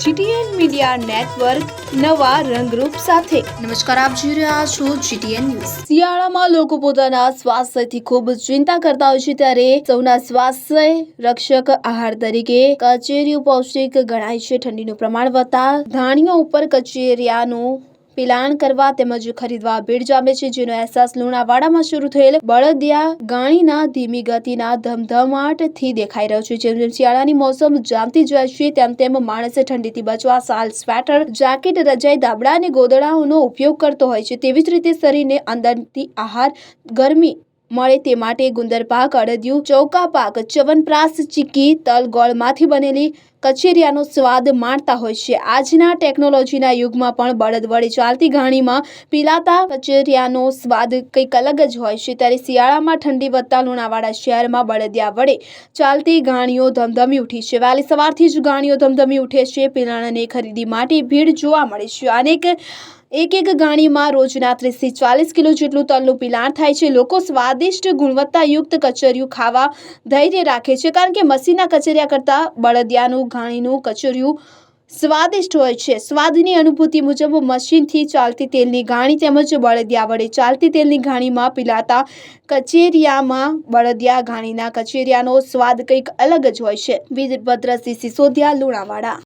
GTN media network નવા રંગરૂપ સાથે. નમસ્કાર આપ જોઈ રહ્યા છો જીટીએન ન્યૂઝ. શિયાળામાં લોકો પોતાના સ્વાસ્થ્યથી ખૂબ ચિંતા કરતા હોય છે ત્યારે સૌના સ્વાસ્થ્ય રક્ષક આહાર તરીકે કચેરીઓ પૌષ્ટિક ગણાય છે. ઠંડીનું પ્રમાણ વધતા ધાણીઓ ઉપર કચેરિયાનું પિલાણ કરવા તેમજ ખરીદવા ભીડ જામે છે, જેનો અહેસાસ લુણાવાડામાં શરૂ થયેલ બળદિયા ગાણીના ધીમી ગતિના ધમધમાટથી દેખાઈ રહ્યો છે. જેમ જેમ શિયાળાની મોસમ જામતી જાય છે, તેમ તેમ માણસે ઠંડીથી બચવા સાલ, સ્વેટર, જેકેટ, રજાઈ, દાબડા અને ગોદડાઓનો ઉપયોગ કરતો હોય છે. તેવી જ રીતે શરીરને અંદરથી આહાર, ગરમી મળે તે માટે ગુંદર પાક, અડદિયું ચૌકા પાક, ચવનપ્રાસ, ચીકી, તલ ગોળમાંથી બનેલી કચેરિયાનો સ્વાદ માણતા હોય છે. આજના ટેકનોલોજીના યુગમાં પણ બળદ વડે ચાલતી ઘાણીમાં પીલાતા કચેરિયાનો સ્વાદ કંઈક અલગ જ હોય છે. ત્યારે શિયાળામાં ઠંડી વધતા લુણાવાડા શહેરમાં બળદિયા વડે ચાલતી ઘાણીઓ ધમધમી ઉઠી છે. વહેલી સવારથી જ ઘાણીઓ ધમધમી ઉઠે છે. પિલાણની ખરીદી માટે ભીડ જોવા મળે છે. અનેક એક એક ગાણીમાં રોજના ત્રીસથી ચાલીસ કિલો જેટલું તલનું પિલાણ થાય છે. લોકો સ્વાદિષ્ટ ગુણવત્તાયુક્ત કચરિયું ખાવા ધૈર્ય રાખે છે, કારણ કે મસીના કચરિયા કરતાં બળદિયાનું ઘાણીનું કચરિયું સ્વાદિષ્ટ હોય છે. સ્વાદની અનુભૂતિ મુજબ મશીનથી ચાલતી તેલની ઘાણી તેમજ બળદિયા વડે ચાલતી તેલની ઘાણીમાં પીલાતા કચેરિયામાં બળદિયા ઘાણીના કચેરિયાનો સ્વાદ કંઈક અલગ જ હોય છે. વીરભદ્રસિંહ સિસોદિયા લુણાવાડા.